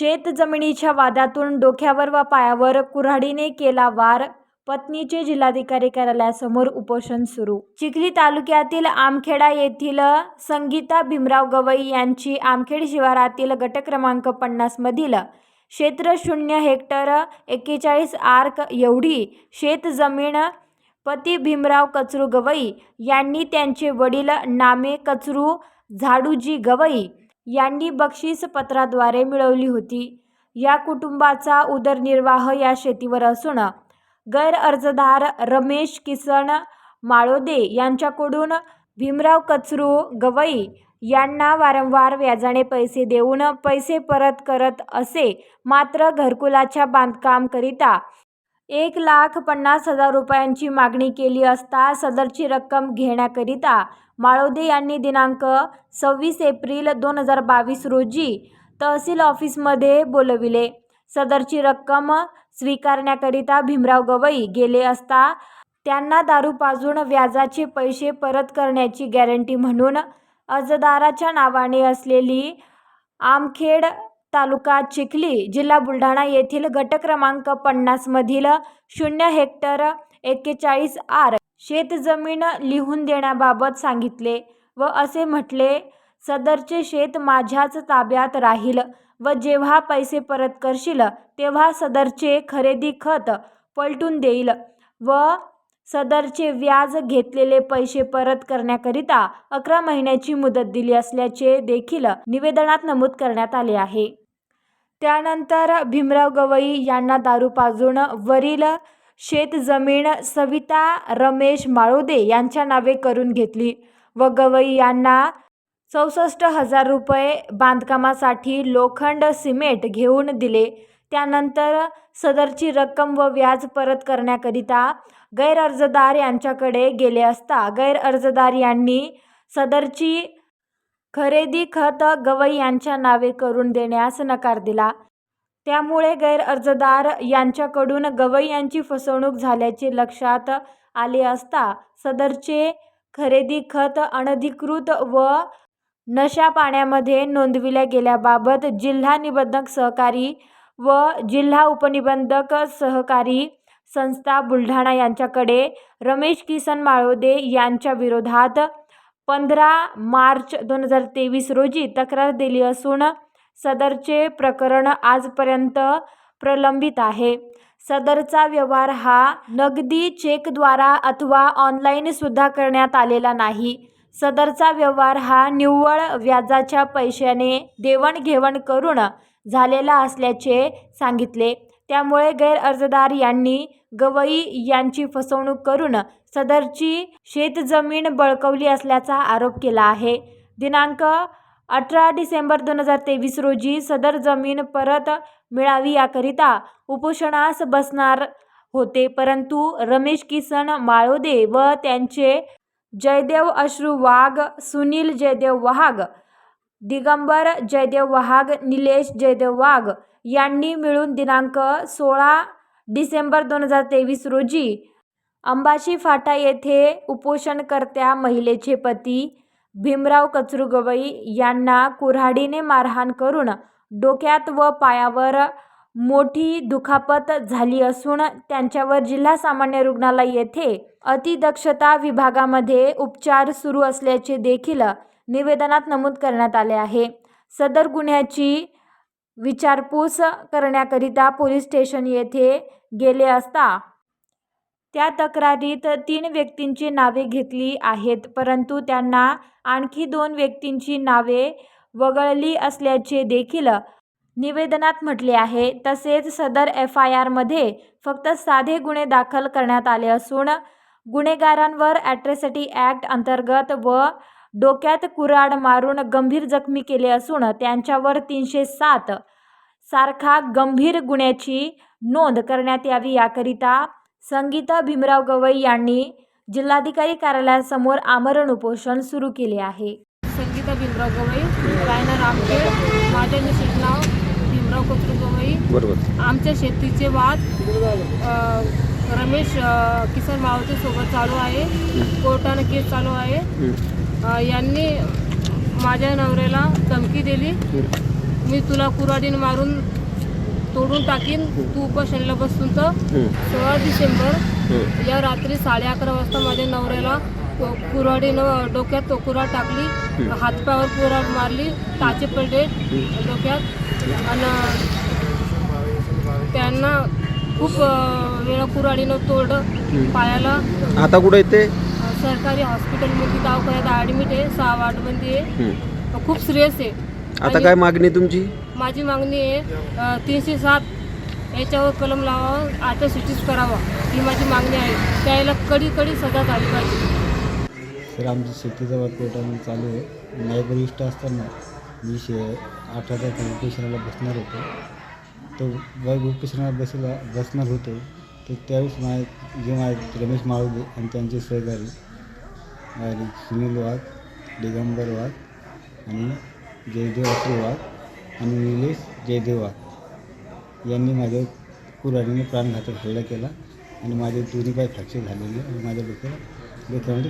शेत जमिनीच्या वादातून डोक्यावर व पायावर कुऱ्हाडीने केला वार पत्नीचे जिल्हाधिकारी कार्यालयासमोर उपोषण सुरू. चिखली तालुक्यातील आमखेडा येथील संगीता भीमराव गवई यांची आमखेड शिवारातील गट क्रमांक पन्नासमधील क्षेत्र शून्य हेक्टर एक्केचाळीस आर्क एवढी शेत जमीन पती भीमराव कचरू गवई यांनी त्यांचे वडील नामे कचरू झाडूजी गवई यांनी बक्षीस पत्राद्वारे मिळवली होती. या कुटुंबाचा उदरनिर्वाह या शेतीवर असून गैर अर्जदार रमेश किसन माळोदे यांच्याकडून भीमराव कचरू गवई यांना वारंवार व्याजाने पैसे देऊन पैसे परत करत असे मात्र घरकुलाच्या बांधकामकरिता एक लाख पन्नास हजार रुपयांची मागणी केली असता सदरची रक्कम घेण्याकरिता माळोदे यांनी दिनांक सव्वीस एप्रिल दोन हजार बावीस रोजी तहसील ऑफिसमध्ये बोलविले. सदरची रक्कम स्वीकारण्याकरिता भीमराव गवई गेले असता त्यांना दारू पाजून व्याजाचे पैसे परत करण्याची गॅरंटी म्हणून अर्जदाराच्या नावाने असलेली आमखेड तालुका चिखली जिल्हा बुलढाणा येथील गट क्रमांक पन्नासमधील शून्य हेक्टर एक्केचाळीस आर शेतजमीन लिहून देण्याबाबत सांगितले व असे म्हटले सदरचे शेत माझ्याच ताब्यात राहील व जेव्हा पैसे परत करशील तेव्हा सदरचे खरेदी खत पलटून देईल व सदरचे व्याज घेतलेले पैसे परत करण्याकरिता अकरा महिन्याची मुदत दिली असल्याचे देखील निवेदनात नमूद करण्यात आले आहे. त्यानंतर भीमराव गवई यांना दारू पाजून वरील शेतजमीन सविता रमेश माळोदे यांच्या नावे करून घेतली व गवई यांना चौसष्ट हजार रुपये बांधकामासाठी लोखंड सिमेंट घेऊन दिले. त्यानंतर सदरची रक्कम व व्याज परत करण्याकरिता गैरअर्जदार यांच्याकडे गेले असता गैरअर्जदार यांनी सदरची खरेदी खत गवई यांच्या नावे करून देण्यास नकार दिला. त्यामुळे गैरअर्जदार यांच्याकडून गवई यांची फसवणूक झाल्याचे लक्षात आले असता सदरचे खरेदी खत अनधिकृत व नशा पाण्यामध्ये नोंदविल्या गेल्याबाबत जिल्हा निबंधक सहकारी व जिल्हा उपनिबंधक सहकारी संस्था बुलढाणा यांच्याकडे रमेश किसन माळोदे यांच्या विरोधात पंधरा मार्च दोन हजार तेवीस रोजी तक्रार दिली असून सदरचे प्रकरण आजपर्यंत प्रलंबित आहे. सदरचा व्यवहार हा नगदी चेकद्वारा अथवा ऑनलाईन सुद्धा करण्यात आलेला नाही. सदरचा व्यवहार हा निव्वळ व्याजाच्या पैशाने देवणघेवण करून झालेला असल्याचे सांगितले. त्यामुळे गैर अर्जदार यांनी गवई यांची फसवणूक करून सदरची शेतजमीन बळकवली असल्याचा आरोप केला आहे. दिनांक अठरा डिसेंबर दोन हजार तेवीस रोजी सदर जमीन परत मिळावी याकरिता उपोषणास बसणार होते. परंतु रमेश किसन माळोदे व त्यांचे जयदेव अश्रू वाघ सुनील जयदेव वाघ दिगंबर जयदेव वाघ निलेश जयदेव वाघ यांनी मिळून दिनांक सोळा डिसेंबर दोन हजार तेवीस रोजी अंबाशी फाटा येथे उपोषणकर्त्या महिलेचे पती भीमराव कचरू गवई यांना कुऱ्हाडीने मारहाण करून डोक्यात व पायावर मोठी दुखापत झाली असून त्यांच्यावर जिल्हा सामान्य रुग्णालय येथे अतिदक्षता विभागामध्ये उपचार सुरू असल्याचे देखील निवेदनात नमूद करण्यात आले आहे. सदर गुन्ह्याची विचारपूस करण्याकरिता पोलीस स्टेशन येथे गेले असता त्या तक्रारीत तीन व्यक्तींची नावे घेतली आहेत परंतु त्यांना आणखी दोन व्यक्तींची नावे वगळली असल्याचे देखील निवेदनात म्हटले आहे. तसेच सदर एफ आय आरमध्ये फक्त साधे गुन्हे दाखल करण्यात आले असून गुन्हेगारांवर ॲट्रॉसिटी ॲक्ट अंतर्गत व डोक्यात कुऱ्हाड मारून गंभीर जखमी केले असून त्यांच्यावर तीनशे सात सारखा गंभीर गुन्ह्याची नोंद करण्यात यावी याकरिता संगीता भीमराव गवई यांनी जिल्हाधिकारी कार्यालयासमोर आमरण उपोषण सुरू केले आहे. संगीता भीमराव गवई रायना रामखेड माझे मिसेस नाव भीमराव कोचरू गवई. बरोबर. आमच्या शेतीचे वाद अ, रमेश अ, किसन मावते सोबत चालू आहे. कोर्टानं केस चालू आहे. अ, यांनी माझ्या नवऱ्याला धमकी दिली. मी तुला कुऱ्हाडीनं मारून तोडून टाकीन तू उपोषणाला बसून तर. सोळा डिसेंबर. या रात्री साडे अकरा वाजता माझ्या नवऱ्याला कुऱ्हाडीनं डोक्यात कुऱ्हाड टाकली हातपायावर कुऱ्हाड मारली टाचे पडले डोक्यात. आणि त्यांना खूप वेळा कुऱ्हाडीनं तोडलं पायाला. आता कुठं येते सरकारी हॉस्पिटलमध्ये दवाखान्यात ॲडमिट आहे सहा वार्डमध्ये आहे. खूप सिरियस आहे. आता काय मागणी तुमची? माझी मागणी आहे तीनशे सात याच्यावर कलम लावावं आता सिटीज करावा ही माझी मागणी आहे. त्याला कडी कडी सजा झाली पाहिजे. सर आमची शेतीचा वर्क कोर्टामध्ये चालू आहे. न्यायबरिष्ठ असताना मी शे आठ हजार बसणार होतो. तो वर्ग उपोषणाला बसला बसणार होतो. तर त्यावेळेस माझे जे माझे रमेश माळुगे आणि त्यांचे सहकारी आणि सुनील वाघ दिगंबर वाघ आणि जयदेव अश्रू आणि निलेश जयदेव यांनी माझ्या कुऱ्हाडीने प्राणघातक हल्ला केला आणि माझे दोन्ही पाय फ्रॅक्चर झालेले आणि माझ्या डोक्याला डोक्यामध्ये